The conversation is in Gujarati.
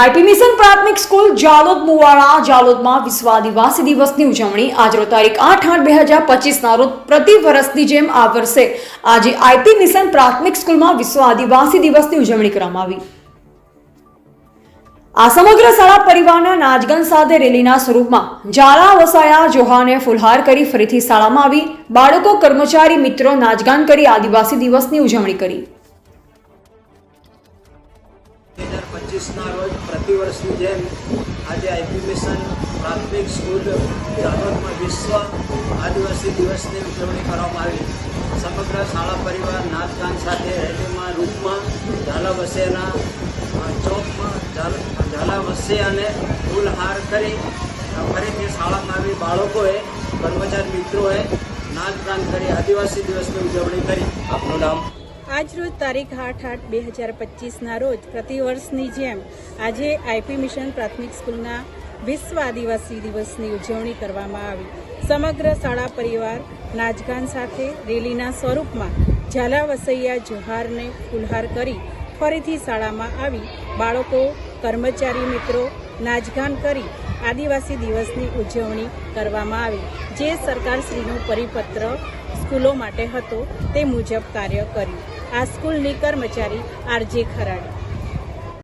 આઈપી મિશન પ્રાથમિક સ્કૂલ જાલોદ મુવાડા, જાલોદમાં વિશ્વ આદિવાસી દિવસની ઉજવણી. આજરો તારીખ આઠ આઠ બે હજાર પચીસના રોજ પ્રતિ વર્ષની જેમ આ વર્ષે આજે આઈપી મિશન પ્રાથમિક સ્કૂલમાં વિશ્વ આદિવાસી દિવસની ઉજવણી કરવામાં આવી. આ સમગ્ર શાળા પરિવારના નાચગાન સાથે રેલીના સ્વરૂપમાં ઝાલા, વસાયા, જોહાને ફુલહાર કરી ફરીથી શાળામાં આવી. બાળકો, કર્મચારી, મિત્રો નાચગાન કરી આદિવાસી દિવસની ઉજવણી કરી. પચીસના રોજ પ્રતિવર્ષની જેમ આજે આઈપી મિશન પ્રાથમિક સ્કૂલ જાલોદમાં વિશ્વ આદિવાસી દિવસની ઉજવણી કરવામાં આવી. સમગ્ર શાળા પરિવાર નાચગાન સાથે રેલીમાં રૂપમાં ઝાલા વસેના ચોકમાં ઝાલા વસે અને ફૂલહાર કરી ફરીથી શાળામાં આવી બાળકોએ, કર્મચારી મિત્રોએ નાચગાન કરી આદિવાસી દિવસની ઉજવણી કરી. આપનું નામ? આજરોજ તારીખ આઠ આઠ બે હજાર પચીસના રોજ પ્રતિવર્ષની જેમ આજે આઈપી મિશન પ્રાથમિક સ્કૂલના વિશ્વ આદિવાસી દિવસની ઉજવણી કરવામાં આવી. સમગ્ર શાળા પરિવાર નાચગાન સાથે રેલીના સ્વરૂપમાં ઝાલા વસૈયા જોહારને ફુલહાર કરી ફરીથી શાળામાં આવી બાળકો, કર્મચારી મિત્રો નાચગાન કરી આદિવાસી દિવસની ઉજવણી કરવામાં આવી. જે સરકારશ્રીનો પરિપત્ર સ્કૂલો માટે હતો તે મુજબ કાર્ય કર્યું. આ સ્કૂલની કર્મચારી આરજે ખરાડી.